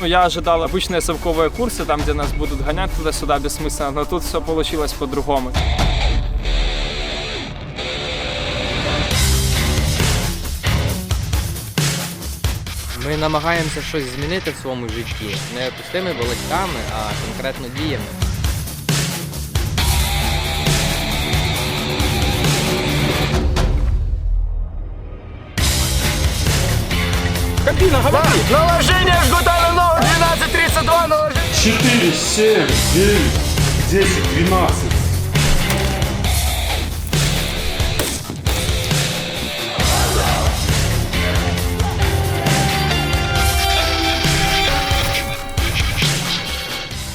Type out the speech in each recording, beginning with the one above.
Ну, я ожидал обычные совковые курсы, там, где нас будут гонять туда-сюда бессмысленно, но тут все получилось по-другому. Ми намагаємося щось змінити в своєму житті не пустими балачками, а конкретно діями. Наложение жгута на 12.32 наложение. 4, 7, 9, 10, 12.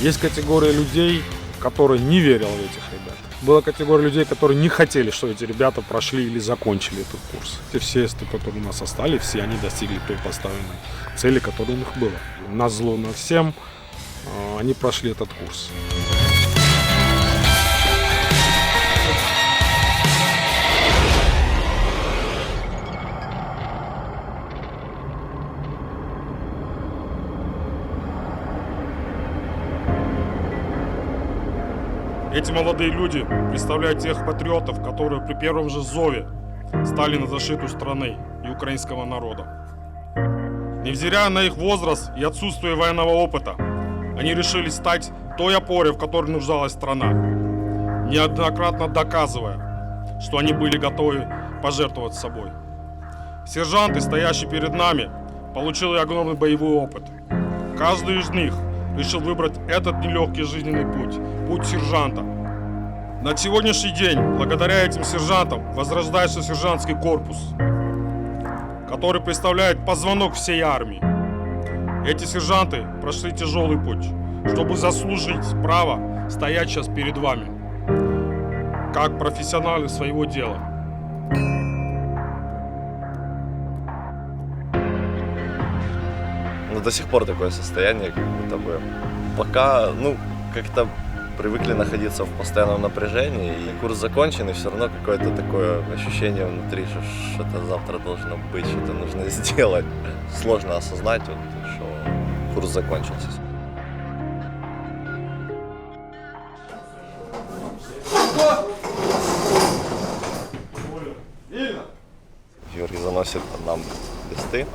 Есть категория людей, которые не верил в этих ребят. Была категория людей, которые не хотели, что эти ребята прошли или закончили этот курс. Эти все, которые у нас остались, все они достигли той поставленной цели, которая у них была. На зло на всем э, они прошли этот курс. Эти молодые люди представляют тех патриотов, которые при первом же зове стали на защиту страны и украинского народа. Невзирая на их возраст и отсутствие военного опыта, они решили стать той опорой, в которой нуждалась страна, неоднократно доказывая, что они были готовы пожертвовать собой. Сержанты, стоящие перед нами, получили огромный боевой опыт. Каждый из них решил выбрать этот нелегкий жизненный путь, путь сержанта. На сегодняшний день, благодаря этим сержантам, возрождается сержантский корпус, который представляет позвонок всей армии. Эти сержанты прошли тяжелый путь, чтобы заслужить право стоять сейчас перед вами, как профессионалы своего дела. До сих пор такое состояние, как будто бы пока, ну, как-то привыкли находиться в постоянном напряжении, и курс закончен, и все равно какое-то такое ощущение внутри, что что-то завтра должно быть, что-то нужно сделать. Сложно осознать, вот, что курс закончился. Георгий заносит нам листы,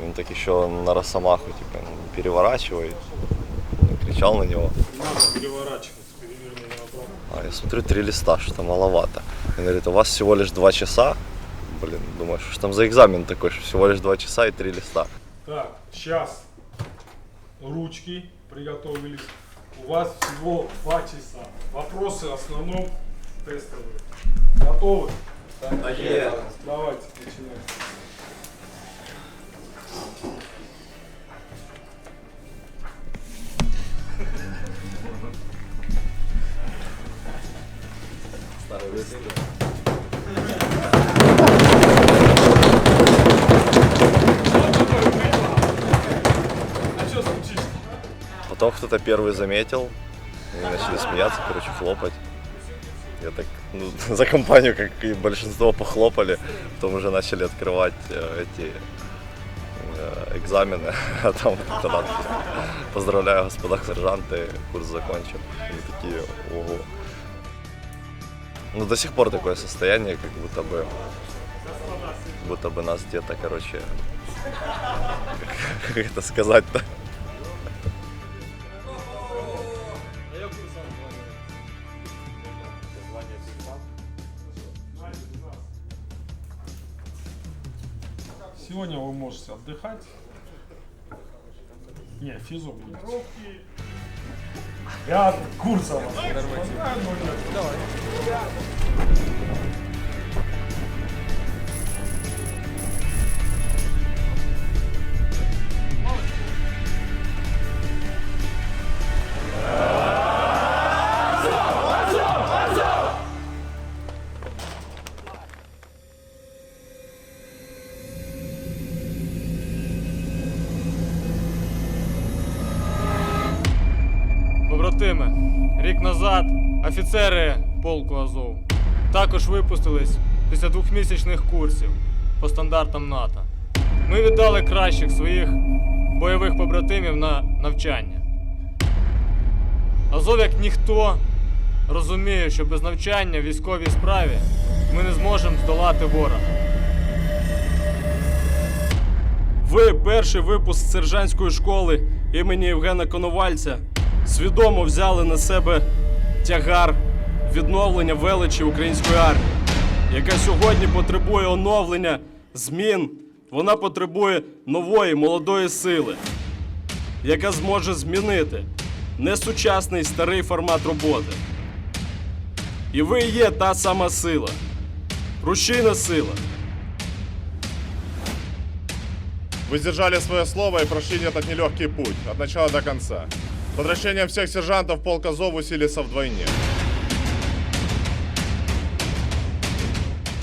он так еще на росомаху типа переворачивает, кричал на него. А я смотрю, три листа, что-то маловато. Он говорит, у вас всего лишь два часа. Блин, думаю, что ж там за экзамен такой, что всего лишь два часа и три листа. Так, сейчас ручки приготовились. У вас всего два часа. Вопросы в основном тестовые. Готовы? Давайте начинаем. Потом кто-то первый заметил, и начали смеяться, короче, хлопать. Я так ну, за компанию, как и большинство, похлопали. Потом уже начали открывать э, эти э, экзамены. А там надпись «Поздравляю, господа сержанты, курс закончен». Они такие, ого. Ну, до сих пор такое состояние, как будто бы, будто бы нас где-то, короче, как это сказать-то? Сегодня вы можете отдыхать. Не, физу будет. Ja kurca mam. Dawaj. Побратими, рік назад офіцери полку Азов. Також випустились після двохмісячних курсів по стандартам НАТО. Ми віддали кращих своїх бойових побратимів на навчання. Азов, як ніхто, розуміє, що без навчання в військовій справі ми не зможемо здолати ворога. Ви перший випуск сержантської школи імені Євгена Коновальця свідомо взяли на себе тягар відновлення величі української армії, яка сьогодні потребує оновлення, змін. Вона потребує нової молодої сили, яка зможе змінити несучасний старий формат роботи. І ви є та сама сила, рушійна сила. Вы сдержали свое слово и прошли этот нелегкий путь, от начала до конца. С возвращением всех сержантов полк Азов усилится вдвойне.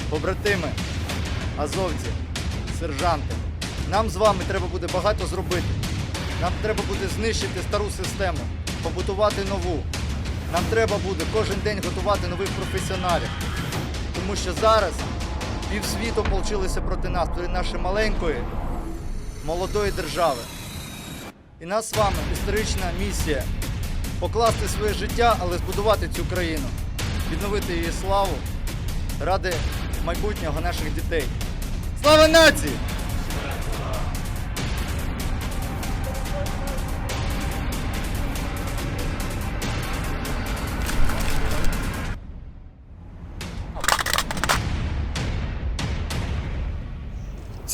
побратими, азовці, сержанти. Нам з вами треба буде багато зробити. Нам треба буде знищити стару систему, побудувати нову. Нам треба буде кожен день готувати нових професіоналів. Тому що зараз півсвіту получилися проти нас, проти нашої маленької, молодої держави. І нас з вами історична місія покласти своє життя, але збудувати цю країну, відновити її славу ради майбутнього наших дітей. Слава нації!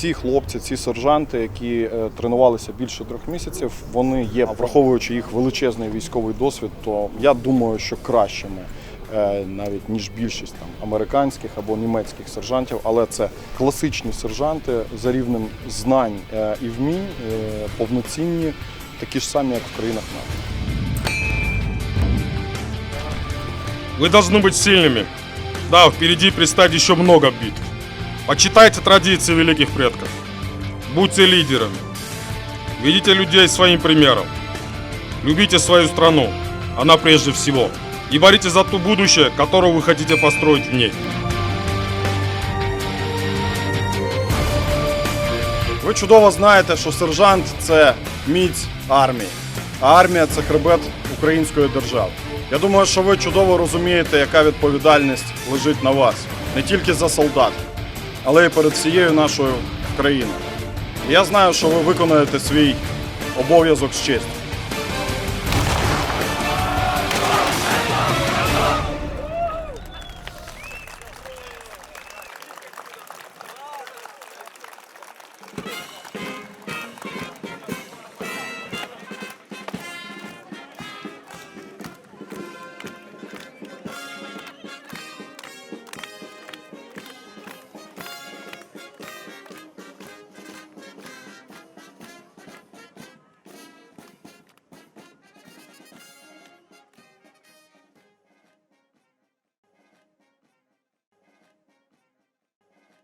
Ці хлопці, ці сержанти, які е, тренувалися більше трьох місяців, вони є, враховуючи їх величезний військовий досвід, то я думаю, що кращими. е, Навіть ніж більшість там американських або німецьких сержантів, але це класичні сержанти за рівнем знань е, і вмінь, е, повноцінні, такі ж самі, як в країнах НАТО. Вы должны быть сильными. Да, впереди предстоит еще много битв. Почитайте традиции великих предков. Будьте лидерами. Ведите людей своим примером. Любите свою страну. Она прежде всего. И боритесь за то будущее, которое вы хотите построить в ней. Ви чудово знаєте, що сержант це міць армії, а армія це хребет української держави. Я думаю, що ви чудово розумієте, яка відповідальність лежить на вас не тільки за солдат, але й перед всією нашою країною. І я знаю, що ви виконаєте свій обов'язок з честю.